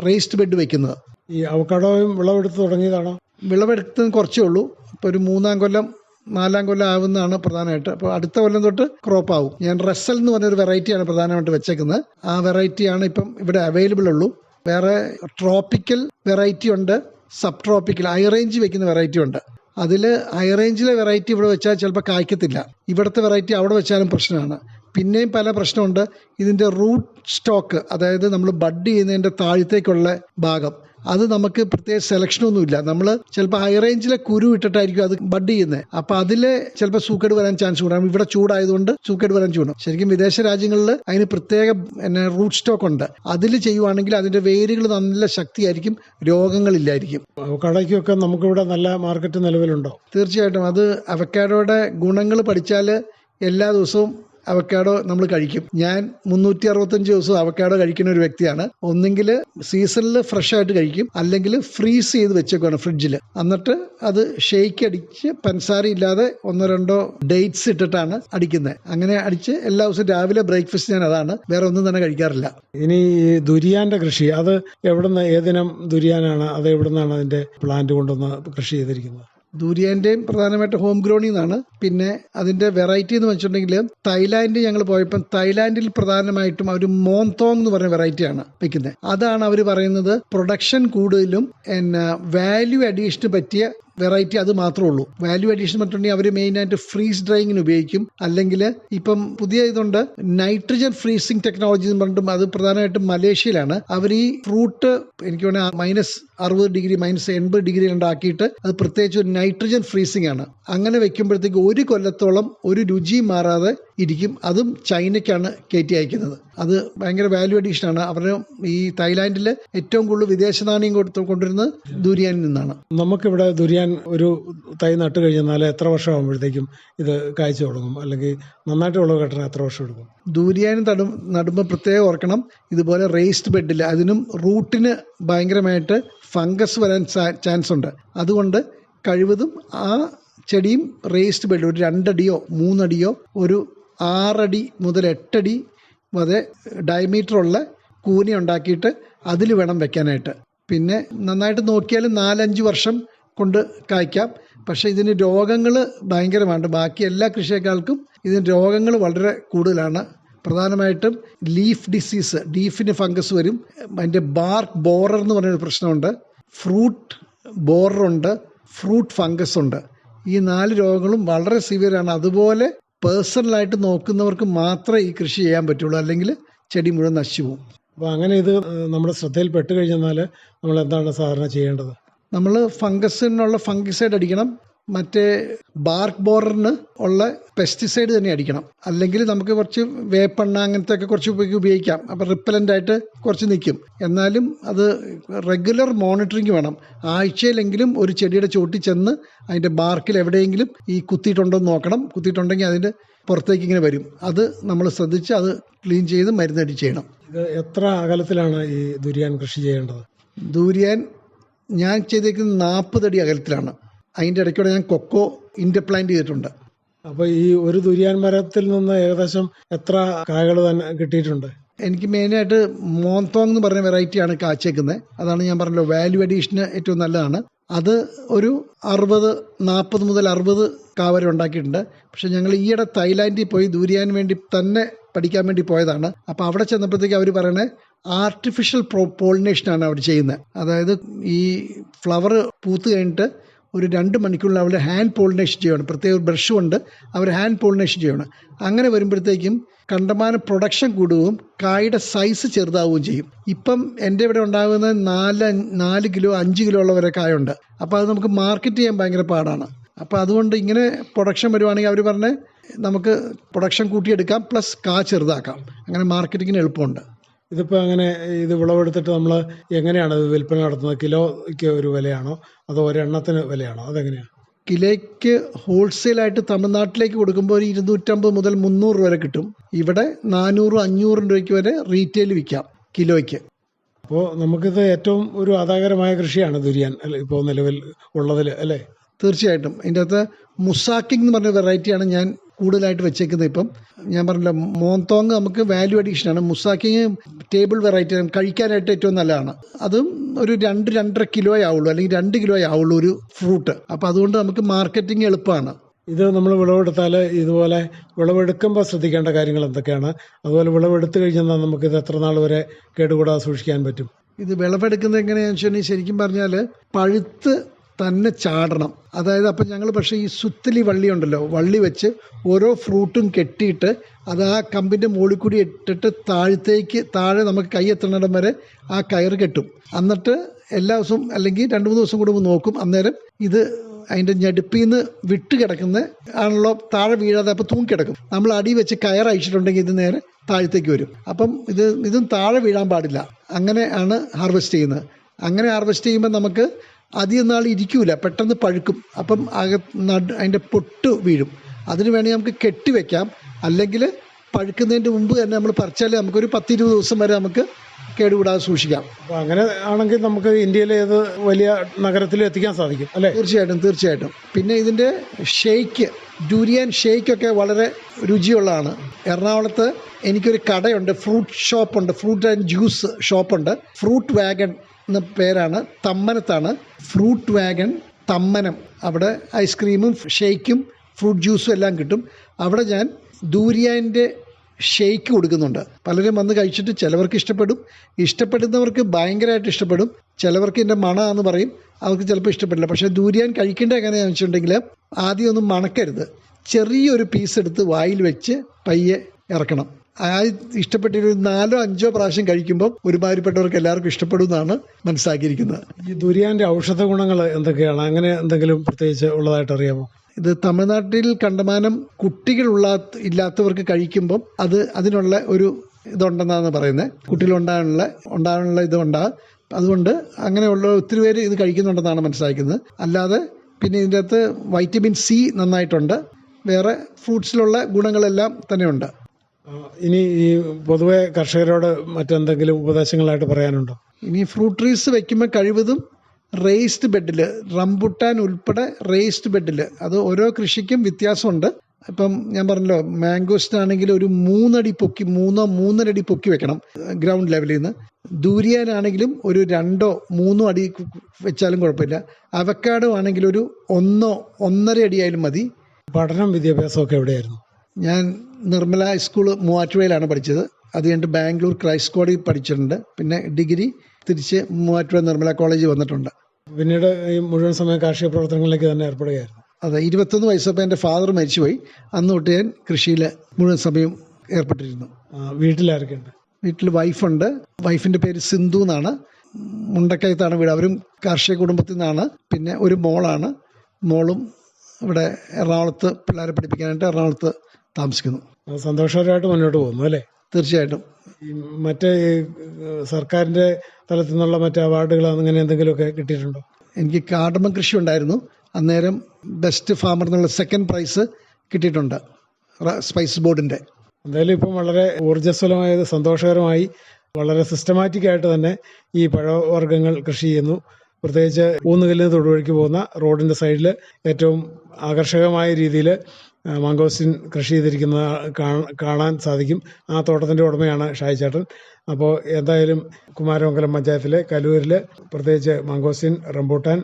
റേസ്ഡ് ബെഡ് വെക്കുന്നത്. ഈ അവക്കാടോയും വിളവെടുത്ത് തുടങ്ങിയതാണോ? വിളവെടുത്ത് കുറച്ചേ ഉള്ളൂ. ഇപ്പോൾ ഒരു മൂന്നാം കൊല്ലം നാലാം കൊല്ലം ആവുന്നതാണ് പ്രധാനമായിട്ട്. അപ്പോൾ അടുത്ത കൊല്ലം തൊട്ട് ക്രോപ്പ് ആവും. ഞാൻ റസൽ എന്ന് പറഞ്ഞൊരു വെറൈറ്റിയാണ് പ്രധാനമായിട്ട് വെച്ചേക്കുന്നത്. ആ വെറൈറ്റിയാണ് ഇപ്പം ഇവിടെ അവൈലബിൾ ഉള്ളൂ. വേറെ ട്രോപ്പിക്കൽ വെറൈറ്റി ഉണ്ട്. സബ് ട്രോപ്പിക്കൽ ഹൈ റേഞ്ച് വെക്കുന്ന വെറൈറ്റി ഉണ്ട്. അതിൽ ഹൈ റേഞ്ചിലെ വെറൈറ്റി ഇവിടെ വെച്ചാൽ ചിലപ്പോൾ കായ്ക്കത്തില്ല. ഇവിടുത്തെ വെറൈറ്റി അവിടെ വെച്ചാലും പ്രശ്നമാണ്. പിന്നെയും പല പ്രശ്നമുണ്ട്. ഇതിന്റെ റൂട്ട് സ്റ്റോക്ക് അതായത് നമ്മൾ ബഡ് ചെയ്യുന്നതിന്റെ താഴത്തേക്കുള്ള ഭാഗം. അത് നമുക്ക് പ്രത്യേക സെലക്ഷനൊന്നുമില്ല നമ്മൾ ചിലപ്പോൾ ഹൈ റേഞ്ചിലെ കുരു ഇട്ടിട്ടായിരിക്കും അത് ബഡ് ചെയ്യുന്നത് അപ്പോൾ അതിൽ ചിലപ്പോൾ സൂക്കേട് വരാൻ ചാൻസ് കൂടാം. ഇവിടെ ചൂടായതുകൊണ്ട് സൂക്കേട് വരാൻ ചൂടും ശരിക്കും വിദേശ രാജ്യങ്ങളിൽ അതിന് പ്രത്യേക പിന്നെ റൂട്ട് സ്റ്റോക്ക് ഉണ്ട്. അതിൽ ചെയ്യുവാണെങ്കിൽ അതിന്റെ വേരുകൾ നല്ല ശക്തിയായിരിക്കും രോഗങ്ങളില്ലായിരിക്കും. അവക്കാടയ്ക്കൊക്കെ നമുക്കിവിടെ നല്ല മാർക്കറ്റ് നിലവിലുണ്ടോ? തീർച്ചയായിട്ടും. അത് അവക്കാഡോയുടെ ഗുണങ്ങൾ പഠിച്ചാൽ എല്ലാ ദിവസവും അവക്കാഡോ നമ്മൾ കഴിക്കും. ഞാൻ മുന്നൂറ്റി അറുപത്തഞ്ച് ദിവസം അവക്കാഡോ കഴിക്കുന്ന ഒരു വ്യക്തിയാണ്. ഒന്നെങ്കിൽ സീസണിൽ ഫ്രഷ് ആയിട്ട് കഴിക്കും. അല്ലെങ്കിൽ ഫ്രീസ് ചെയ്ത് വെച്ചേക്കുവാണ് ഫ്രിഡ്ജിൽ എന്നിട്ട് അത് ഷെയ്ക്ക് അടിച്ച് പഞ്ചസാര ഇല്ലാതെ ഒന്നോ രണ്ടോ ഡേറ്റ്സ് ഇട്ടിട്ടാണ് അടിക്കുന്നത്. അങ്ങനെ അടിച്ച് എല്ലാ ദിവസവും രാവിലെ ബ്രേക്ക്ഫാസ്റ്റ് ഞാൻ അതാണ്. വേറെ ഒന്നും തന്നെ കഴിക്കാറില്ല. ഇനി ദുരിയാന്റെ കൃഷി അത് എവിടുന്ന് ഏതിനം ദുരിയാനാണ് അത് എവിടുന്നാണ് അതിന്റെ പ്ലാന്റ് കൊണ്ടുവന്ന് കൃഷി ചെയ്തിരിക്കുന്നത്? ദൂരിയാന്റെയും പ്രധാനമായിട്ട് ഹോം ഗ്രോണിൽ നിന്നാണ് പിന്നെ അതിന്റെ വെറൈറ്റി എന്ന് വെച്ചിട്ടുണ്ടെങ്കിൽ തായ്ലാൻഡ് ഞങ്ങൾ പോയപ്പോൾ തായ്ലാൻഡിൽ പ്രധാനമായിട്ടും അവർ മോന്തോങ് എന്ന് പറഞ്ഞ വെറൈറ്റിയാണ് വെക്കുന്നത് അതാണ് അവർ പറയുന്നത് പ്രൊഡക്ഷൻ കൂടുതലും എന്നാ വാല്യൂ അഡീഷന് പറ്റിയ വെറൈറ്റി അത് മാത്രമേ ഉള്ളൂ. വാല്യൂ അഡീഷൻ പറഞ്ഞിട്ടുണ്ടെങ്കിൽ അവർ മെയിനായിട്ട് ഫ്രീസ് ഡ്രൈയിങ്ങിന് ഉപയോഗിക്കും. അല്ലെങ്കിൽ ഇപ്പം പുതിയ ഇതുണ്ട് നൈട്രജൻ ഫ്രീസിങ് ടെക്നോളജി എന്ന് പറഞ്ഞിട്ടും അത് പ്രധാനമായിട്ടും മലേഷ്യയിലാണ്. അവർ ഈ ഫ്രൂട്ട് എനിക്ക് വേണേൽ മൈനസ് അറുപത് ഡിഗ്രി മൈനസ് എൺപത് ഡിഗ്രി ഉണ്ടാക്കിയിട്ട് അത് പ്രത്യേകിച്ച് ഒരു നൈട്രജൻ ഫ്രീസിംഗ് ആണ്. അങ്ങനെ വെക്കുമ്പോഴത്തേക്ക് ഒരു കൊല്ലത്തോളം ഒരു രുചി മാറാതെ ഇരിക്കും. അതും ചൈനയ്ക്കാണ് കയറ്റി അയക്കുന്നത്. അത് ഭയങ്കര വാല്യൂ അഡീഷൻ ആണ്. അവരുടെ ഈ തായ്ലാൻഡിൽ ഏറ്റവും കൂടുതൽ വിദേശ നാണയം കൊടുത്ത് കൊണ്ടുവരുന്നത് ദുരിയാനിൽ നിന്നാണ്. നമുക്കിവിടെ ദുരിയാൻ ഒരു തൈ നട്ട് കഴിഞ്ഞാൽ എത്ര വർഷം ആകുമ്പോഴത്തേക്കും ഇത് കായ്ച്ചു തുടങ്ങും? അല്ലെങ്കിൽ നന്നായിട്ട് വിളവ് കെട്ടണം എത്ര വർഷം എടുക്കും? ദൂരിയാനും തടു നടുമ്പോൾ പ്രത്യേകം ഓർക്കണം. ഇതുപോലെ റേസ്ഡ് ബെഡിൽ അതിനും റൂട്ടിന് ഭയങ്കരമായിട്ട് ഫംഗസ് വരാൻ ചാൻസ് ഉണ്ട്. അതുകൊണ്ട് കഴിവതും ആ ചെടിയും റേസ്ഡ് ബെഡ് ഒരു രണ്ടടിയോ മൂന്നടിയോ ഒരു ആറടി മുതൽ എട്ടടി വരെ ഡയമീറ്ററുള്ള കൂന ഉണ്ടാക്കിയിട്ട് അതിൽ വേണം വെക്കാനായിട്ട്. പിന്നെ നന്നായിട്ട് നോക്കിയാൽ നാലഞ്ച് വർഷം കൊണ്ട് കായ്ക്കാം. പക്ഷേ ഇതിന് രോഗങ്ങൾ ഭയങ്കരമാണ്. ബാക്കി എല്ലാ കൃഷിയേക്കാൾക്കും ഇതിന് രോഗങ്ങൾ വളരെ കൂടുതലാണ്. പ്രധാനമായിട്ടും ലീഫ് ഡിസീസ് ലീഫിന് ഫംഗസ് വരും. അതിന്റെ ബാർക്ക് ബോറർ എന്ന് പറയുന്ന പ്രശ്നമുണ്ട്. ഫ്രൂട്ട് ബോററുണ്ട് ഫ്രൂട്ട് ഫംഗസ് ഉണ്ട്. ഈ നാല് രോഗങ്ങളും വളരെ സിവിയറാണ് അതുപോലെ പേഴ്സണലായിട്ട് നോക്കുന്നവർക്ക് മാത്രമേ ഈ കൃഷി ചെയ്യാൻ പറ്റുള്ളൂ. അല്ലെങ്കിൽ ചെടി മുഴുവൻ നശിച്ചു പോകും. അപ്പോൾ അങ്ങനെ ഇത് നമ്മുടെ ശ്രദ്ധയിൽ പെട്ട് കഴിഞ്ഞാൽ നമ്മൾ എന്താണ് സാധാരണ ചെയ്യേണ്ടത്? നമ്മൾ ഫംഗസിനുള്ള ഫംഗിസൈഡ് അടിക്കണം. മറ്റേ ബാർക്ക് ബോറിന് ഉള്ള പെസ്റ്റിസൈഡ് തന്നെ അടിക്കണം. അല്ലെങ്കിൽ നമുക്ക് കുറച്ച് വേപ്പെണ്ണ അങ്ങനത്തെ ഒക്കെ കുറച്ച് ഉപ- ഉപയോഗിക്കാം. അപ്പം റിപ്പലന്റ് ആയിട്ട് കുറച്ച് നിൽക്കും. എന്നാലും അത് റെഗുലർ മോണിറ്ററിങ് വേണം. ആഴ്ചയിലെങ്കിലും ഒരു ചെടിയുടെ ചോട്ടി ചെന്ന് അതിന്റെ ബാർക്കിൽ എവിടെയെങ്കിലും ഈ കുത്തിയിട്ടുണ്ടോ എന്ന് നോക്കണം. കുത്തിയിട്ടുണ്ടെങ്കിൽ അതിന്റെ പുറത്തേക്ക് ഇങ്ങനെ വരും. അത് നമ്മൾ ശ്രദ്ധിച്ച് അത് ക്ലീൻ ചെയ്ത് മരുന്നടി ചെയ്യണം. ഇത് എത്ര അകലത്തിലാണ് ഈ ദുരിയാൻ കൃഷി ചെയ്യേണ്ടത്? ദൂരിയാൻ ഞാൻ ചെയ്തേക്കുന്നത് അടി അകലത്തിലാണ്. അതിന്റെ ഇടയ്ക്കൂടെ ഞാൻ കൊക്കോ ഇന്റർപ്ലാന്റ് ചെയ്തിട്ടുണ്ട്. അപ്പോൾ ഈ ഒരു ദുരിയാൻ മരത്തിൽ നിന്ന് ഏകദേശം എത്ര കായകൾ തന്നെ കിട്ടിയിട്ടുണ്ട്? എനിക്ക് മെയിനായിട്ട് മോന്തോങ് എന്ന് പറഞ്ഞ വെറൈറ്റിയാണ് കാച്ചേക്കുന്നത് അതാണ് ഞാൻ പറഞ്ഞല്ലോ വാല്യൂ അഡീഷന് ഏറ്റവും നല്ലതാണ്. അത് ഒരു അറുപത് നാൽപ്പത് മുതൽ അറുപത് കാവര ഉണ്ടാക്കിയിട്ടുണ്ട്. പക്ഷെ ഞങ്ങൾ ഈയിടെ തായ്ലാൻഡിൽ പോയി ദൂരിയാൻ വേണ്ടി തന്നെ പഠിക്കാൻ വേണ്ടി പോയതാണ്. അപ്പോൾ അവിടെ ചെന്നപ്പോഴത്തേക്ക് അവർ പറയണേ ആർട്ടിഫിഷ്യൽ പ്രോ പോളിനേഷനാണ് അവർ ചെയ്യുന്നത് അതായത് ഈ ഫ്ലവർ പൂത്ത് കഴിഞ്ഞിട്ട് ഒരു രണ്ട് മണിക്കൂറിൽ അവർ ഹാൻഡ് പോളിനേഷൻ ചെയ്യണം പ്രത്യേക ഒരു ബ്രഷ് കൊണ്ട് അവർ ഹാൻഡ് പോളിനേഷൻ ചെയ്യണം അങ്ങനെ വരുമ്പോഴത്തേക്കും കണ്ടമാനം പ്രൊഡക്ഷൻ കൂടുകയും കായുടെ സൈസ് ചെറുതാവുകയും ചെയ്യും. ഇപ്പം എന്റെ ഇവിടെ ഉണ്ടാകുന്ന നാല് നാല് കിലോ അഞ്ച് കിലോ ഉള്ള വരെ കായുണ്ട്. അപ്പോൾ അത് നമുക്ക് മാർക്കറ്റ് ചെയ്യാൻ ഭയങ്കര പാടാണ്. അപ്പോൾ അതുകൊണ്ട് ഇങ്ങനെ പ്രൊഡക്ഷൻ വരുവാണെങ്കിൽ അവർ പറഞ്ഞ് നമുക്ക് പ്രൊഡക്ഷൻ കൂട്ടിയെടുക്കാം പ്ലസ് കാ ചെറുതാക്കാം. അങ്ങനെ മാർക്കറ്റിങ്ങിന് എളുപ്പമുണ്ട്. ഇതിപ്പോൾ അങ്ങനെ ഇത് വിളവെടുത്തിട്ട് നമ്മൾ എങ്ങനെയാണ് ഇത് വിൽപ്പന നടത്തുന്നത്? കിലോയ്ക്ക് ഒരു വിലയാണോ? അതോ ഒരെണ്ണത്തിന് വിലയാണോ? അതെങ്ങനെയാണ് കിലോയ്ക്ക് ഹോൾസെയിലായിട്ട് തമിഴ്നാട്ടിലേക്ക് കൊടുക്കുമ്പോൾ ഒരു ഇരുന്നൂറ്റമ്പത് മുതൽ മുന്നൂറ് രൂപ വരെ കിട്ടും. ഇവിടെ നാനൂറ് അഞ്ഞൂറ് രൂപയ്ക്ക് വരെ റീറ്റെയിൽ വിൽക്കാം കിലോയ്ക്ക്. അപ്പോൾ നമുക്കിത് ഏറ്റവും ഒരു ആദായകരമായ കൃഷിയാണ് ദുരിയാൻ അല്ലെ? ഇപ്പോൾ നിലവിൽ ഉള്ളതിൽ അല്ലേ? തീർച്ചയായിട്ടും. ഇതിന്റെ അകത്ത് മുസാക്കിംഗ് എന്ന് പറഞ്ഞ വെറൈറ്റിയാണ് ഞാൻ കൂടുതലായിട്ട് വെച്ചേക്കുന്നത് ഇപ്പം ഞാൻ പറഞ്ഞില്ല മോന്തോങ് നമുക്ക് വാല്യൂ അഡീഷനാണ് മുസാക്കിങ് ടേബിൾ വെറൈറ്റി കഴിക്കാനായിട്ട് ഏറ്റവും നല്ലതാണ്. അതും ഒരു രണ്ട് രണ്ടര കിലോ ആവുള്ളൂ. അല്ലെങ്കിൽ രണ്ട് കിലോ ആവുള്ളൂ ഒരു ഫ്രൂട്ട് അപ്പോൾ അതുകൊണ്ട് നമുക്ക് മാർക്കറ്റിംഗ് എളുപ്പമാണ്. ഇത് നമ്മൾ വിളവെടുത്താൽ ഇതുപോലെ വിളവെടുക്കുമ്പോൾ ശ്രദ്ധിക്കേണ്ട കാര്യങ്ങൾ എന്തൊക്കെയാണ്? അതുപോലെ വിളവെടുത്തു കഴിഞ്ഞാൽ നമുക്ക് ഇത് എത്ര നാൾ വരെ കേടുകൂടാതെ സൂക്ഷിക്കാൻ പറ്റും? ഇത് വിളവെടുക്കുന്നത് എങ്ങനെയാണെന്ന് വെച്ചിട്ടുണ്ടെങ്കിൽ ശരിക്കും പറഞ്ഞാൽ പഴുത്ത് തന്നെ ചാടണം. അതായത് അപ്പം ഞങ്ങൾ പക്ഷേ ഈ സുത്തലി വള്ളി ഉണ്ടല്ലോ വള്ളി വെച്ച് ഓരോ ഫ്രൂട്ടും കെട്ടിയിട്ട് അത് ആ കമ്പിന്റെ മുകളിൽ കൂടി ഇട്ടിട്ട് താഴത്തേക്ക് താഴെ നമുക്ക് കൈ എത്തണിടം വരെ ആ കയർ കെട്ടും. എന്നിട്ട് എല്ലാ ദിവസവും അല്ലെങ്കിൽ രണ്ട് മൂന്ന് ദിവസം കൂടുമ്പോൾ നോക്കും അന്നേരം ഇത് അതിന്റെ ഞെടുപ്പിൽ നിന്ന് വിട്ട് കിടക്കുന്ന ആണല്ലോ താഴെ വീഴാതെ അപ്പോൾ തൂങ്ങിക്കിടക്കും നമ്മൾ അടി വെച്ച് കയർ അയച്ചിട്ടുണ്ടെങ്കിൽ ഇത് നേരെ താഴത്തേക്ക് വരും. അപ്പം ഇത് ഇതും താഴെ വീഴാൻ പാടില്ല. അങ്ങനെ ആണ് ഹാർവെസ്റ്റ് ചെയ്യുന്നത്. അങ്ങനെ ഹാർവെസ്റ്റ് ചെയ്യുമ്പോൾ നമുക്ക് അധികം നാൾ ഇരിക്കൂല പെട്ടെന്ന് പഴുക്കും. അപ്പം അക നട അതിന്റെ പൊട്ട് വീഴും. അതിന് വേണമെങ്കിൽ നമുക്ക് കെട്ടിവെക്കാം അല്ലെങ്കിൽ പഴുക്കുന്നതിന്റെ മുമ്പ് തന്നെ നമ്മൾ പറിച്ചാൽ നമുക്കൊരു പത്തിരുപത് ദിവസം വരെ നമുക്ക് കേടുകൂടാതെ സൂക്ഷിക്കാം. അപ്പോൾ അങ്ങനെ ആണെങ്കിൽ നമുക്ക് ഇന്ത്യയിലെ ഏത് വലിയ നഗരത്തിലും എത്തിക്കാൻ സാധിക്കും അല്ലേ? തീർച്ചയായിട്ടും തീർച്ചയായിട്ടും. പിന്നെ ഇതിന്റെ ഷെയ്ക്ക് ഡൂരിയൻ ഷെയ്ക്കൊക്കെ വളരെ രുചിയുള്ളതാണ്. എറണാകുളത്ത് എനിക്കൊരു കടയുണ്ട് ഫ്രൂട്ട് ഷോപ്പുണ്ട് ഫ്രൂട്ട് ആൻഡ് ജ്യൂസ് ഷോപ്പുണ്ട് ഫ്രൂട്ട് വാഗൺ എന്ന പേരാണ് തമ്മനത്താണ്. Fruit wagon Thammanam. അവിടെ ഐസ്ക്രീമും ഷെയ്ക്കും ഫ്രൂട്ട് ജ്യൂസും എല്ലാം കിട്ടും. അവിടെ ഞാൻ ദൂരിയാന്റെ ഷേക്ക് കൊടുക്കുന്നുണ്ട്. പലരും വന്ന് കഴിച്ചിട്ട് ചിലവർക്ക് ഇഷ്ടപ്പെടും. ഇഷ്ടപ്പെടുന്നവർക്ക് ഭയങ്കരമായിട്ട് ഇഷ്ടപ്പെടും. ചിലവർക്ക് എന്റെ മണ എന്ന് പറയും. അവർക്ക് ചിലപ്പോൾ ഇഷ്ടപ്പെടില്ല. പക്ഷേ ദൂരിയാൻ കഴിക്കേണ്ട എങ്ങനെയാണെന്ന് വെച്ചിട്ടുണ്ടെങ്കിൽ ആദ്യം ഒന്നും മണക്കരുത്. ചെറിയൊരു പീസ് എടുത്ത് വായിൽ വെച്ച് പയ്യെ ഇറക്കണം. ആ ഇഷ്ടപ്പെട്ടൊരു നാലോ അഞ്ചോ പ്രാവശ്യം കഴിക്കുമ്പോൾ ഒരുമാതിരിപ്പെട്ടവർക്ക് എല്ലാവർക്കും ഇഷ്ടപ്പെടും എന്നാണ് മനസ്സിലാക്കിയിരിക്കുന്നത്. ഈ ദുരിയാന്റെ ഔഷധ ഗുണങ്ങൾ എന്തൊക്കെയാണ്? അങ്ങനെ എന്തെങ്കിലും പ്രത്യേകിച്ച് ഉള്ളതായിട്ട് അറിയാമോ? ഇത് തമിഴ്നാട്ടിൽ കണ്ടമാനം കുട്ടികളുള്ള ഇല്ലാത്തവർക്ക് കഴിക്കുമ്പം അത് അതിനുള്ള ഒരു ഇതുണ്ടെന്നാണ് പറയുന്നത്. കുട്ടികളുണ്ടാകാനുള്ള ഉണ്ടാകാനുള്ള ഇതുണ്ടാകും അതുകൊണ്ട് അങ്ങനെയുള്ള ഒത്തിരി പേര് ഇത് കഴിക്കുന്നുണ്ടെന്നാണ് മനസ്സിലാക്കുന്നത്. അല്ലാതെ പിന്നെ ഇതിന്റെ അകത്ത് വൈറ്റമിൻ സി നന്നായിട്ടുണ്ട്. വേറെ ഫ്രൂട്ട്സിലുള്ള ഗുണങ്ങളെല്ലാം തന്നെയുണ്ട്. ഇനി ഈ പൊതുവെ കർഷകരോട് മറ്റെന്തെങ്കിലും ഉപദേശങ്ങളായിട്ട് പറയാനുണ്ടോ? ഇനി ഫ്രൂട്ട് ട്രീസ് വെക്കുമ്പോൾ കഴിവതും റേസ്ഡ് ബെഡിൽ റംബുട്ടാൻ ഉൾപ്പെടെ റേസ്ഡ് ബെഡിൽ അത് ഓരോ കൃഷിക്കും വ്യത്യാസമുണ്ട്. ഇപ്പം ഞാൻ പറഞ്ഞല്ലോ മാംഗോസ്റ്റ് ആണെങ്കിൽ ഒരു മൂന്നടി പൊക്കി മൂന്നോ മൂന്നരടി പൊക്കി വെക്കണം ഗ്രൗണ്ട് ലെവലിൽ നിന്ന് ദൂരിയാനാണെങ്കിലും ഒരു രണ്ടോ മൂന്നോ അടി വെച്ചാലും കുഴപ്പമില്ല. അവക്കാഡോ ആണെങ്കിൽ ഒരു ഒന്നോ ഒന്നര അടിയായാലും മതി. പഠനം വിദ്യാഭ്യാസമൊക്കെ എവിടെയായിരുന്നു? ഞാൻ നിർമ്മല ഹൈസ്കൂൾ മൂവാറ്റുപുഴയിലാണ് പഠിച്ചത്. അത് കഴിഞ്ഞിട്ട് ബാംഗ്ലൂർ ക്രൈസ്റ്റ് കോളേജിൽ പഠിച്ചിട്ടുണ്ട്. പിന്നെ ഡിഗ്രി തിരിച്ച് മൂവാറ്റുപുഴ നിർമ്മല കോളേജിൽ വന്നിട്ടുണ്ട്. പിന്നീട് ഈ മുഴുവൻ സമയം കാർഷിക പ്രവർത്തനങ്ങളിലേക്ക് തന്നെ ഏർപ്പെടുകയായിരുന്നു. അതെ ഇരുപത്തൊന്ന് വയസ്സപ്പോൾ എന്റെ ഫാദർ മരിച്ചുപോയി. അന്ന് തൊട്ട് ഞാൻ കൃഷിയിൽ മുഴുവൻ സമയം ഏർപ്പെട്ടിരുന്നു. വീട്ടിലാരൊക്കെയുണ്ട്? വീട്ടിൽ വൈഫുണ്ട് വൈഫിന്റെ പേര് സിന്ധു എന്നാണ്. മുണ്ടക്കയത്താണ് വീട്. അവരും കാർഷിക കുടുംബത്തിൽ നിന്നാണ്. പിന്നെ ഒരു മോളാണ്. മോളും ഇവിടെ എറണാകുളത്ത് പിള്ളേരെ പഠിപ്പിക്കാനായിട്ട് എറണാകുളത്ത് താമസിക്കുന്നു. സന്തോഷകരമായിട്ട് മുന്നോട്ട് പോകുന്നു അല്ലേ? തീർച്ചയായിട്ടും. മറ്റേ ഈ, സർക്കാരിന്റെ തലത്തിൽ നിന്നുള്ള മറ്റ് അവാർഡുകൾ അങ്ങനെ എന്തെങ്കിലുമൊക്കെ കിട്ടിയിട്ടുണ്ടോ? എനിക്ക് കാടമ കൃഷി ഉണ്ടായിരുന്നു. അന്നേരം ബെസ്റ്റ് ഫാമർ എന്നുള്ള സെക്കൻഡ് പ്രൈസ് കിട്ടിയിട്ടുണ്ട് സ്പൈസ് ബോർഡിന്റെ എന്തായാലും ഇപ്പം വളരെ ഊർജസ്വലമായത് സന്തോഷകരമായി വളരെ സിസ്റ്റമാറ്റിക് ആയിട്ട് തന്നെ ഈ പഴവർഗങ്ങൾ കൃഷി ചെയ്യുന്നു. പ്രത്യേകിച്ച് ഊന്നുകല്ലിന് തൊടുവഴിക്ക് പോകുന്ന റോഡിന്റെ സൈഡിൽ ഏറ്റവും ആകർഷകമായ രീതിയിൽ മാങ്കോസ്റ്റിൻ കൃഷി ചെയ്തിരിക്കുന്നത് കാണാൻ സാധിക്കും. ആ തോട്ടത്തിന്റെ ഉടമയാണ് ഷായി ചേട്ടൻ. അപ്പോൾ എന്തായാലും കുമാരമംഗലം പഞ്ചായത്തിലെ കലൂരിൽ പ്രത്യേകിച്ച് മാങ്കോസ്റ്റിൻ റംബൂട്ടാൻ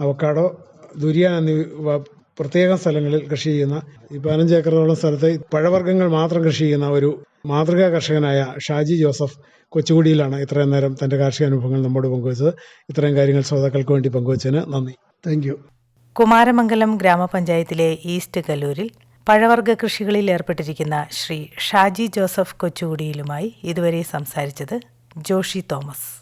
അവക്കാഡോ ദുരിയാൻ എന്നിവ പ്രത്യേക സ്ഥലങ്ങളിൽ കൃഷി ചെയ്യുന്ന ഈ പതിനഞ്ച് ഏക്കറോളം സ്ഥലത്ത് പഴവർഗങ്ങൾ മാത്രം കൃഷി ചെയ്യുന്ന ഒരു മാതൃകാ കർഷകനായ ഷാജി ജോസഫ് കൊച്ചുകുടിയിലാണ് ഇത്രയും നേരം തന്റെ കാർഷിക അനുഭവങ്ങൾ നമ്മോട് പങ്കുവച്ചത്. ഇത്രയും കാര്യങ്ങൾ ശ്രോതാക്കൾക്ക് വേണ്ടി പങ്കുവച്ചതിന് നന്ദി. താങ്ക് കുമാരമംഗലം ഗ്രാമപഞ്ചായത്തിലെ ഈസ്റ്റ് കല്ലൂരിൽ പഴവർഗ കൃഷികളിൽ ഏർപ്പെട്ടിരിക്കുന്ന ശ്രീ ഷാജി ജോസഫ് കൊച്ചുകുടിയിലുമായി ഇതുവരെ സംസാരിച്ചത് ജോഷി തോമസ്.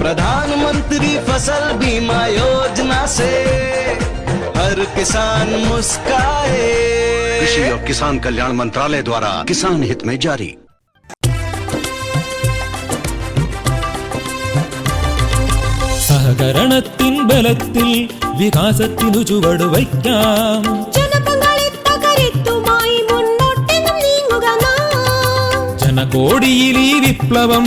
प्रधानमंत्री फसल बीमा योजना से हर किसान मुस्काए कृषि और किसान कल्याण मंत्रालय द्वारा किसान हित में जारी സഹകരണത്തിൻ ബലത്തിൽ വികാസത്തിനു ചുവട് വയ്ക്കാം ജനകോടിയിൽ ഈ വിപ്ലവം